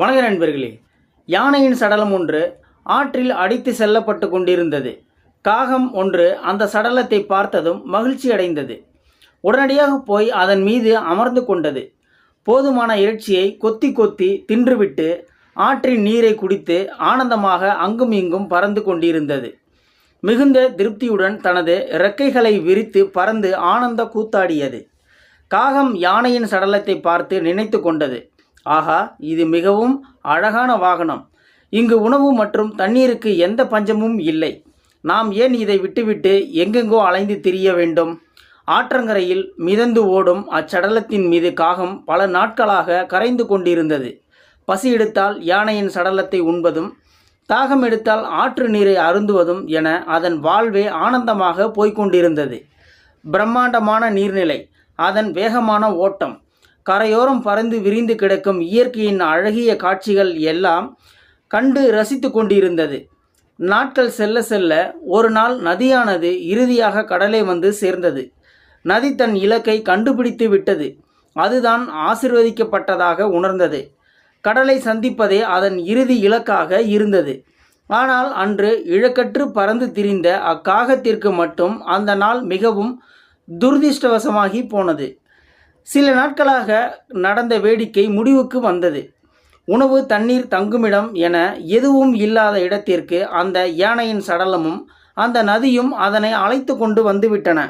வணக்க நண்பர்களே. யானையின் சடலம் ஒன்று ஆற்றில் அடித்து செல்லப்பட்டு கொண்டிருந்தது. காகம் ஒன்று அந்த சடலத்தை பார்த்ததும் மகிழ்ச்சி அடைந்தது. உடனடியாக போய் அதன் மீது அமர்ந்து கொண்டது. போதுமான இறைச்சியை கொத்தி கொத்தி தின்றுவிட்டு ஆற்றின் நீரை குடித்து ஆனந்தமாக அங்கும் இங்கும் பறந்து கொண்டிருந்தது. மிகுந்த திருப்தியுடன் தனது இறக்கைகளை விரித்து பறந்து ஆனந்த கூத்தாடியது. காகம் யானையின் சடலத்தை பார்த்து நினைத்து கொண்டது. ஆகா இது மிகவும் அழகான வாகனம். இங்கு உணவு மற்றும் தண்ணீருக்கு எந்த பஞ்சமும் இல்லை. நாம் ஏன் இதை விட்டுவிட்டு எங்கெங்கோ அலைந்து திரிய வேண்டும்? ஆற்றங்கரையில் மிதந்து ஓடும் அச்சடலத்தின் மீது காகம் பல நாட்களாக கரைந்து கொண்டிருந்தது. பசி எடுத்தால் யானையின் சடலத்தை உண்பதும் தாகம் எடுத்தால் ஆற்று நீரை அருந்துவதும் என அதன் வாழ்வே ஆனந்தமாக போய்க்கொண்டிருந்தது பிரம்மாண்டமான நீர்நிலை அதன் வேகமான ஓட்டம் கரையோரம் பறந்து விரிந்து கிடக்கும் இயற்கையின் அழகிய காட்சிகள் எல்லாம் கண்டு ரசித்து கொண்டிருந்தது. நாட்கள் செல்ல செல்ல ஒரு நாள் நதியானது இறுதியாக கடலை வந்து சேர்ந்தது. நதி தன் இலக்கை கண்டுபிடித்து விட்டது. அதுதான் ஆசிர்வதிக்கப்பட்டதாக உணர்ந்தது. கடலை சந்திப்பதே அதன் இறுதி இலக்காக இருந்தது. ஆனால் அன்று இழக்கற்று பறந்து திரிந்த அக்காகத்திற்கு மட்டும் அந்த நாள் மிகவும் துரதிர்ஷ்டவசமாகி போனது. சில நாட்களாக நடந்த வேடிக்கை முடிவுக்கு வந்தது. உணவு தண்ணீர் தங்குமிடம் என எதுவும் இல்லாத இடத்திற்கு அந்த யானையின் சடலமும் அந்த நதியும் அதனை அழைத்து கொண்டு வந்துவிட்டன.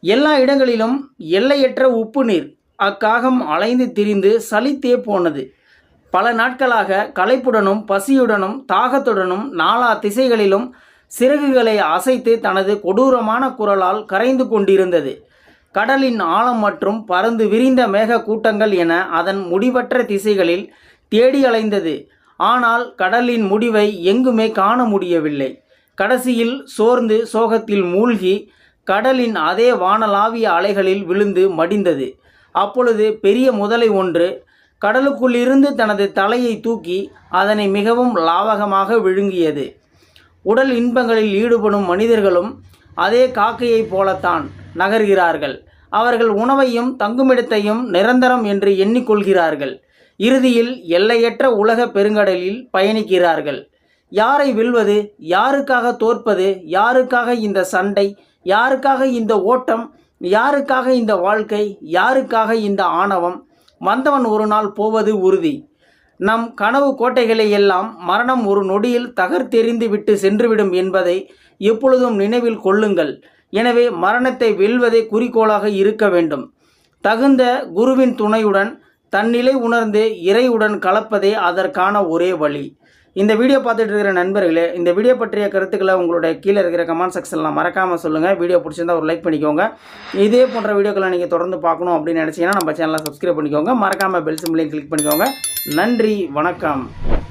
எல்லா இடங்களிலும் எல்லையற்ற உப்பு நீர் அக்காகம் அலைந்து திரிந்து சலித்தே போனது. பல நாட்களாக களைப்புடனும் பசியுடனும் தாகத்துடனும் நாலா திசைகளிலும் சிறகுகளை அசைத்து தனது கொடூரமான குரலால் கரைந்து கொண்டிருந்தது. கடலின் ஆழம் மற்றும் பறந்து விரிந்த மேக கூட்டங்கள் என அதன் முடிவற்ற திசைகளில் தேடி அலைந்தது. ஆனால் கடலின் முடிவை எங்குமே காண முடியவில்லை. கடைசியில் சோர்ந்து சோகத்தில் மூழ்கி கடலின் அதே வானலாவிய அலைகளில் விழுந்து மடிந்தது. அப்பொழுது பெரிய முதலை ஒன்று கடலுக்குள்ளிருந்து தனது தலையை தூக்கி அதனை மிகவும் லாவகமாக விழுங்கியது. உடல் இன்பங்களில் ஈடுபடும் மனிதர்களும் அதே காக்கையைப் போலத்தான். நகர்கிறார்கள். அவர்கள் உணவையும் தங்குமிடத்தையும் நிரந்தரம் என்று எண்ணிக்கொள்கிறார்கள். இறுதியில் எல்லையற்ற உலக பெருங்கடலில் பயணிக்கிறார்கள். யாரை வெல்வது யாருக்காக தோற்பது யாருக்காக இந்த சண்டை யாருக்காக இந்த ஓட்டம் யாருக்காக இந்த வாழ்க்கை யாருக்காக இந்த ஆணவம்? வந்தவன் ஒரு நாள் போவது உறுதி. நம் கனவு கோட்டைகளை எல்லாம் மரணம் ஒரு நொடியில் தகர்த்தெறிந்து விட்டு சென்றுவிடும் என்பதை எப்பொழுதும் நினைவில் கொள்ளுங்கள். எனவே மரணத்தை வெல்வதே குறிக்கோளாக இருக்க வேண்டும். தகுந்த குருவின் துணையுடன் தன்னிலை உணர்ந்து இறையுடன் கலப்பதே அதற்கான ஒரே வழி. இந்த வீடியோ பார்த்துட்டு இருக்கிற நண்பர்களே இந்த வீடியோ பற்றிய கருத்துக்களை உங்களுடைய கீழே இருக்கிற கமெண்ட் செக்ஷனில் மறக்காமல் சொல்லுங்கள் வீடியோ பிடிச்சிருந்தா ஒரு லைக் பண்ணிக்கோங்க. இதே போன்ற வீடியோக்களை நீங்கள் தொடர்ந்து பார்க்கணும் அப்படின்னு நினச்சிங்கன்னா நம்ம சேனலை சப்ஸ்கிரைப் பண்ணிக்கோங்க. மறக்காமல் பெல் சிம்லையும் கிளிக் பண்ணிக்கோங்க. நன்றி வணக்கம்.